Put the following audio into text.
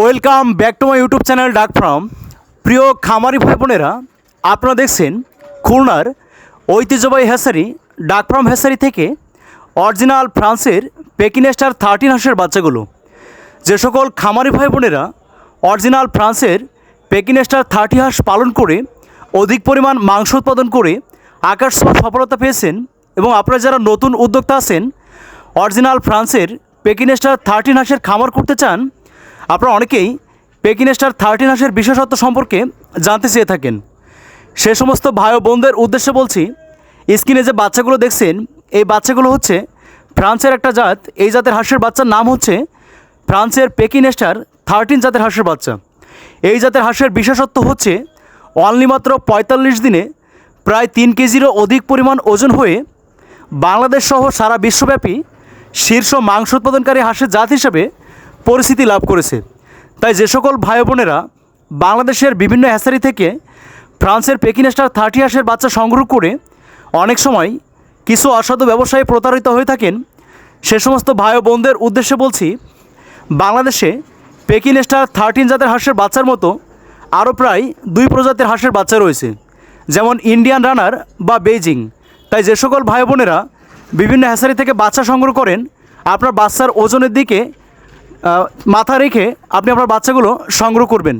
Welcome back to my YouTube channel duck farm. প্রিয় খামারি ভাই বোনেরা, আপনারা দেখছেন খুলনার ঐতিহ্যবাহী হেসারি, ডাক ফ্রম হেসারি থেকে অরিজিনাল ফ্রান্সের পেকিনেস্টার থার্টিন হাঁসের বাচ্চাগুলো। যে সকল খামারি ভাই বোনেরা অরিজিনাল ফ্রান্সের পেকিনেস্টার থার্টি হাঁস পালন করে অধিক পরিমাণ মাংস উৎপাদন করে আকাশ সফলতা পেয়েছেন এবং আপনারা যারা নতুন উদ্যোক্তা আছেন, অরিজিনাল ফ্রান্সের পেকিনেস্টার থার্টিন হাঁসের খামার করতে চান আপনারা অনেকেই পেকিনেস্টার থার্টিন হাঁসের বিশেষত্ব সম্পর্কে জানতে চেয়ে থাকেন। সে সমস্ত ভাই ও বোনদের উদ্দেশ্যে বলছি, স্ক্রিনে যে বাচ্চাগুলো দেখছেন, এই বাচ্চাগুলো হচ্ছে ফ্রান্সের একটা জাত। এই জাতের হাঁসের বাচ্চার নাম হচ্ছে ফ্রান্সের পেকিনেস্টার থার্টিন জাতের হাঁসের বাচ্চা। এই জাতের হাঁসের বিশেষত্ব হচ্ছে অনলি মাত্র পঁয়তাল্লিশ দিনে প্রায় তিন কেজিরও অধিক পরিমাণ ওজন হয়ে বাংলাদেশ সহ সারা বিশ্বব্যাপী শীর্ষ মাংস উৎপাদনকারী হাঁসের জাত হিসেবে পরিস্থিতি লাভ করেছে। তাই যে সকল ভাই বোনেরা বাংলাদেশের বিভিন্ন হ্যাসারি থেকে ফ্রান্সের পেকিনেস্টার থার্টি হাঁসের বাচ্চা সংগ্রহ করে অনেক সময় কিছু অসাধু ব্যবসায়ী প্রতারিত হয়ে থাকেন, সে সমস্ত ভাই বোনদের উদ্দেশ্যে বলছি, বাংলাদেশে পেকিনেস্টার থার্টিন জাতের হাঁসের বাচ্চার মতো আরও প্রায় দুই প্রজাতির হাঁসের বাচ্চা রয়েছে, যেমন ইন্ডিয়ান রানার বা বেইজিং। তাই যে সকল ভাই বোনেরা বিভিন্ন হ্যাসারি থেকে বাচ্চা সংগ্রহ করেন, আপনার বাচ্চার ওজনের দিকে মাথা রেখে আপনি আপনার বাচ্চাগুলো সংগ্রহ করবেন।